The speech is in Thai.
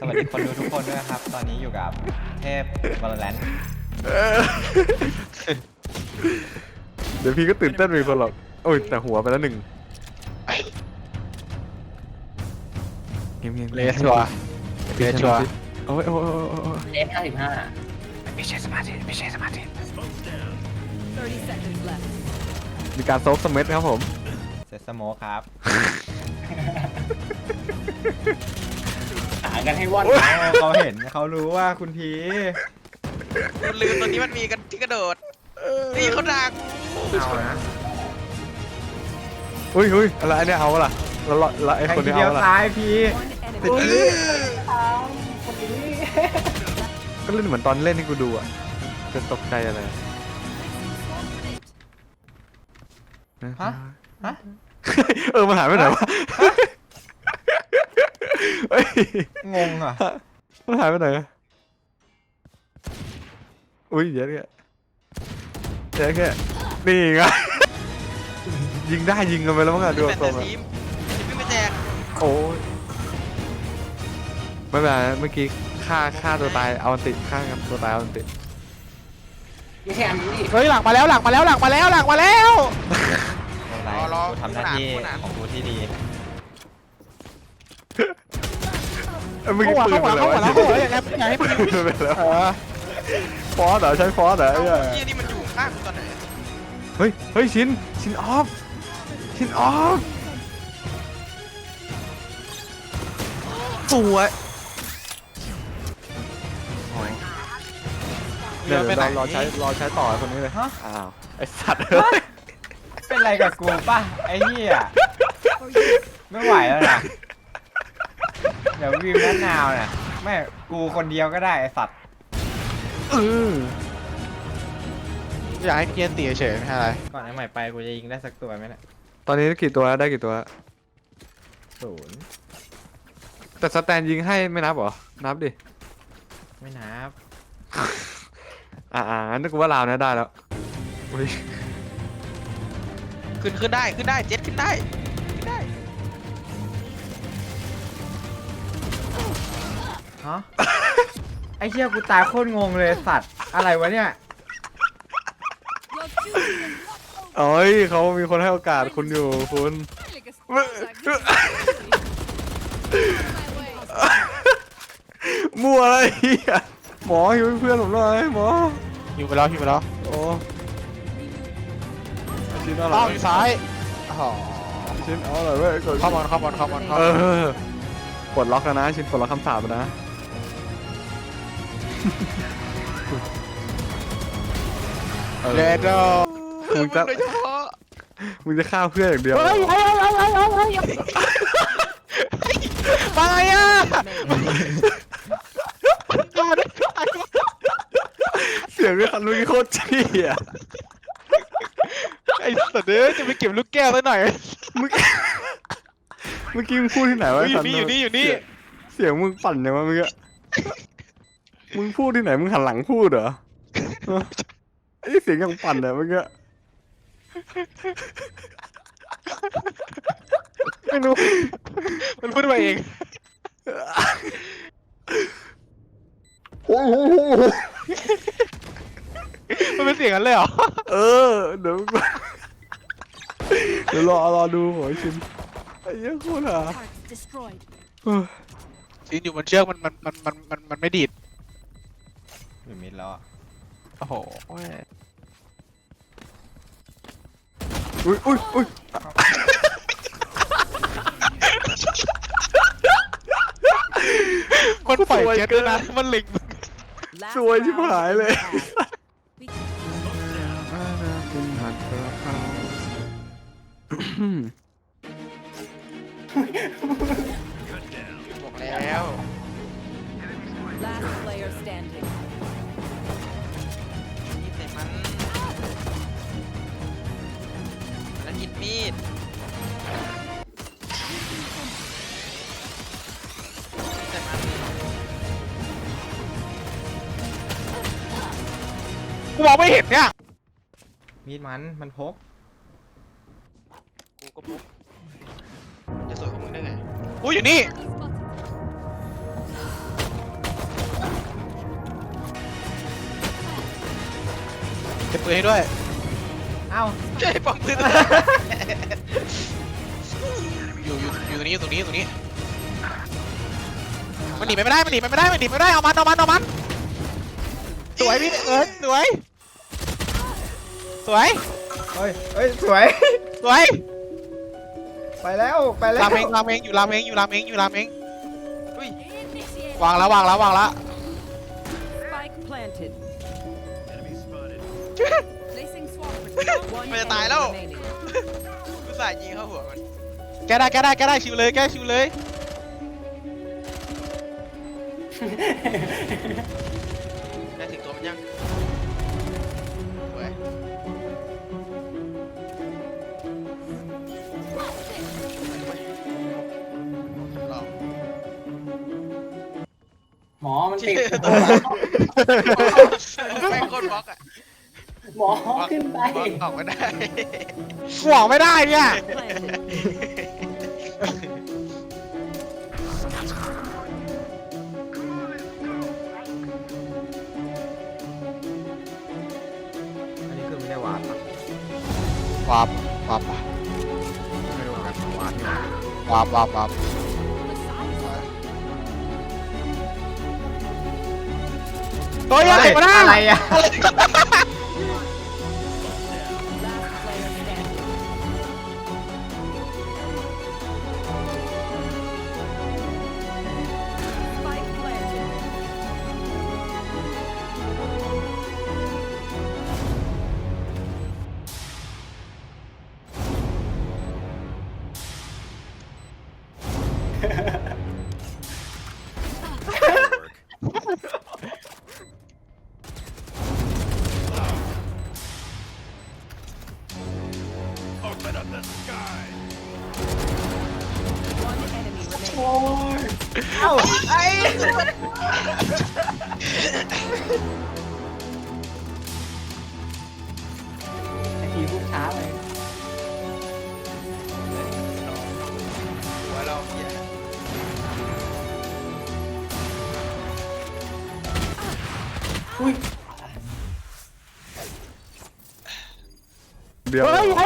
สวัสดีคนดูทุกคนด้วยนะครับ ตอนนี้อยู่กับเทพ Valorant เดี๋ยวพี่ก็ตื่นเต้นมีคนหรอกโอ้ยแต่หัวไปแล้วหนึ่งเงียบเงียบเลสชัวร์เลสชัวร์โอ้ยโอ้ยโอ้ยโอ้ยเลฟห้าสิบห้าไม่ใช่สมาธิไม่ใช่สมาธิ30 seconds left. มีการโซกสเม็ดครับผมเซตสโมคครับหา กันให้ว่อนโอ้เขาเห็นเขารู้ว่าคุณพีคุณลืมตัวนี้มันมีกันที่กระโดด นี่เขาดักเอานะอุ้ยอุ้ยอะไรอันเนี้ยเอาวะล่ะแล้วแล้วแล้วไอ้แทงคนทีนี้เดียวเอาวะล่ะตายพี One enemy. ก็เล่นเหมือนตอนเล่นที่กูดูอะจะตกใจอะไรฮะฮะเออมันหายไปไหนวะ เฮ้ยงงอะมันหายไปไหนอะอุ้ยเดี๋ยวแค่เดี๋ยวแค่นี่ไงยิงได้ยิงกันไปแล้วมั้งอะดูแฟนตรตางอะซีมจะไม่มาแจกโอ้ยไม่เป็นไรเมื่อกี้ฆ่าฆ่าตัวตายเอาอันติฆ่ากันตัวตายเอาอันติไม่ใช่อันนี้ดิเฮ้ยหลังมาแล้วหลังมาแล้วหลังมาแล้วหลังมาแล้วไม่เป็นไรกูทำหน้าที่ของกูที่ดี เอ้ยเมื่อเข้ากี้หัวปืนเข้าเป็หัวนอะไรเข้าหัววะเข้าหัวอย่างไงอย่างไงปืนเป็นอะไรเอวะอฟอสเหรอใช้ฟอสเหรอไอ้เหี้ยเฮียนี่มันอยู่ข้างกูตอนไหนเฮ้ยเฮ้ยชินชินออฟชินออฟสวยเดี๋ยวเดี๋ยวรอรอใช้รอใช้ต่อไอ้คนนี้เลยฮะ อ้าวไอ้สัตว์เป็นไรกับกูป่ะไอ้เหี้ยไม่ไหวแล้วนะ เดี๋ยววิวแม่นาวเนี่ยแม่กูคนเดียวก็ได้ไอ้สัตว์เอออยากให้เกียร์ตีเฉยๆไม่ใช่อะไร ก่อนไอ้ใหม่ไปกูจะยิงได้สักตัวไหมเนี่ยตอนนี้กี่ตัวแล้วได้กี่ตัวแล้วศูนย์แต่สแตนยิงให้ไม่นับเหรอ นับดิ ไม่นับอ่าอ่างั้นกูว่าลาวนะได้แล้ว อุ้ยขึ้นขึ้นได้ขึ้นได้เจ็ตขึ้นได้ขึ้นได้ ฮะ ไอ้เหี้ยกูตายโคตรงงเลยสัตว์ อะไรวะเนี่ย You're choosing a เอ้ยเขามีคนให้โอกาสคุณอยู่คุณ like a sport like มั่วอะไรเหี้ยหมออยู่เป็นเพื่อนผมหน่อยหมออยู่ไปแล้วอยู่ไปแล้วโอ้ชิ้นเอาหน่ต้อองยอยู่ซ้ายอ๋อชิ้นเอาหน่อยเว้ยกดเข้าบอลเข้าบอลเข้าบอลเข้าเอบอลอกดล็อกแล้วนะชิ้นกดล็อกคำสาปแล้วนะ เออเลโดมึงจะโดยเฉพาะมึงจะฆ่าเพื่อนอย่างเดียวเหรเฮ้ยอเฮ้ยเฮ้ยเฮ้ยเฮ้ยเฮ้ยไปอะเสียงด้วยคันลูกนี้โคตรเชี่ยไอ้สัตว์เอ้ยจะไปเก็บลูกแก้วซะหน่อยเมื่อกี้เมื่อกี้มึงพูดที่ไหนวะอยู่สันี่อยู่นี่อยู่นี่ เสีงเสียงมึงปั่นยังวะเมื่อกี้ มึงพูดที่ไหนมึงหันหลังพูดเหรอฮะไอ้เสียงยังปั่นเลยเมื่อกี้ไม่รู้ มันพูดมาเอง โอ้โหมันเป็นเสียงกันเลยเหรอ เออ เดี๋ยวกูเดี๋ยวรอรอดูโหยชินไอ้เหี้ยโคตรอะ Targets destroyed. เออซีนอยู่บนเชือกมันมันมันมันมันมันไม่ดีด อยู่มิดแล้วอะโอ้โหอุ้ยอุ้ยอุ้ยมันปล่อยเจ็ตด้วยนะ มันหลิง Last สวยชิบ round หายเลย We บอกแล้ว last player standing. กูมองไม่เห็นเนี่ยมีดมันมันพกกูก็พกมันจะสวยของมึงได้ไงกูอยู่นี่ เก็บปืนให้ด้วย เอ้าเจ็ป้อมปืนอยู่อยู่อยู่ตรงนี้อยู่ตรงนี้อยู่ตรงนี้ มันหนีไปไม่ได้ มันหนีไปไม่ได้ มันหนีไปไม่ได้ เอามันเอามันเอามัน สวยพี่เอิร์ธสวย สวย เฮ้ยเฮ้ยสวย สวยไปแล้วไปแล้วรามเองรามเองอยู่รามเองอยู่รามเองอยู่รามเอง Initiate. วางแล้ววางแล้ววางแล้ว Spike planted. Placing swamp. One มันจะ enemy ตายแล้ว remaining. กูใส่ยิงเข้าหัวมันแกได้แกได้แกได้ชิวเลยแกชิวเลยได้ถึงตัวมัน ยังสวยลองหมอมันติดแม่งโคตรบล็อกอะหมอขึ้นไป บล็อกออกไม่ได้กูออกไม่ได้เนี่ย Planted. วาบวาบไม่รู้เหมือนกันวาดอยู่วาบวาบวาบ The size. ตัวยังไงมาได้อะไรอะ One enemy remaining. โอ้ยเอ้าไอ้ไอ้ทีพูดช้าเลย bir anda.